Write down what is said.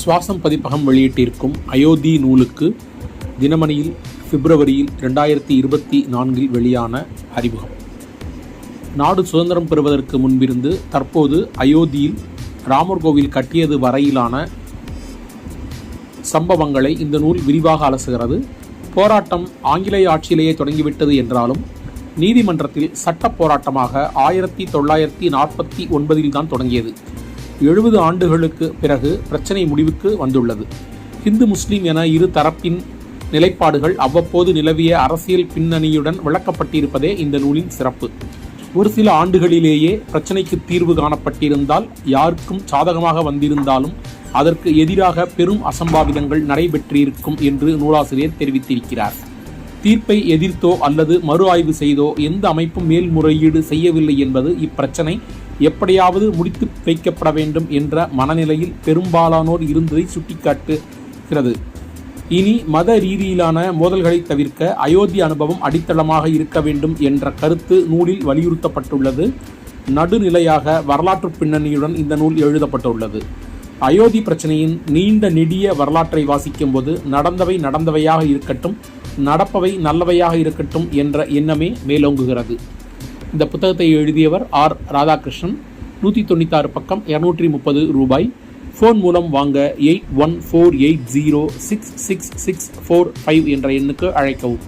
சுவாசம் பதிப்பகம் வெளியிட்டிருக்கும் அயோத்தி நூலுக்கு தினமணியில் பிப்ரவரியில் ரெண்டாயிரத்தி இருபத்தி நான்கில் வெளியான அறிமுகம். நாடு சுதந்திரம் பெறுவதற்கு முன்பிருந்து தற்போது அயோத்தியில் ராமர் கோவில் கட்டியது வரையிலான சம்பவங்களை இந்த நூல் விரிவாக அலசுகிறது. போராட்டம் ஆங்கிலேய ஆட்சியிலேயே தொடங்கிவிட்டது என்றாலும் நீதிமன்றத்தில் சட்ட போராட்டமாக ஆயிரத்தி தொள்ளாயிரத்தி நாற்பத்தி ஒன்பதில் தான் தொடங்கியது. எழுபது ஆண்டுகளுக்கு பிறகு பிரச்சனை முடிவுக்கு வந்துள்ளது. இந்து முஸ்லீம் என இரு தரப்பின் நிலைப்பாடுகள் அவ்வப்போது நிலவிய அரசியல் பின்னணியுடன் விளக்கப்பட்டிருப்பதே இந்த நூலின் சிறப்பு. ஒரு சில ஆண்டுகளிலேயே பிரச்சனைக்கு தீர்வு காணப்பட்டிருந்தால் யாருக்கும் சாதகமாக வந்திருந்தாலும் அதற்கு எதிராக பெரும் அசம்பாவிதங்கள் நடைபெற்றிருக்கும் என்று நூலாசிரியர் தெரிவித்திருக்கிறார். தீர்ப்பை எதிர்த்தோ அல்லது மறு ஆய்வு செய்தோ எந்த அமைப்பும் மேல்முறையீடு செய்யவில்லை என்பது இப்பிரச்சனை எப்படியாவது முடித்து வைக்கப்பட வேண்டும் என்ற மனநிலையில் பெரும்பாலானோர் இருந்ததை சுட்டிக்காட்டுகிறது. இனி மத ரீதியிலான மோதல்களை தவிர்க்க அயோத்தி அனுபவம் அடித்தளமாக இருக்க வேண்டும் என்ற கருத்து நூலில் வலியுறுத்தப்பட்டுள்ளது. நடுநிலையாக வரலாற்று பின்னணியுடன் இந்த நூல் எழுதப்பட்டுள்ளது. அயோத்தி பிரச்சனையின் நீண்ட நெடிய வரலாற்றை வாசிக்கும்போது நடந்தவை நடந்தவையாக இருக்கட்டும் நடப்பவை நல்லவையாக இருக்கட்டும் என்ற எண்ணமே மேலோங்குகிறது. இந்த புத்தகத்தை எழுதியவர் ஆர் ராதாகிருஷ்ணன். நூற்றி தொண்ணூத்தாறு பக்கம் இரநூற்றி முப்பது ரூபாய். ஃபோன் மூலம் வாங்க eight one four eight zero six six six four five என்ற எண்ணுக்கு அழைக்கவும்.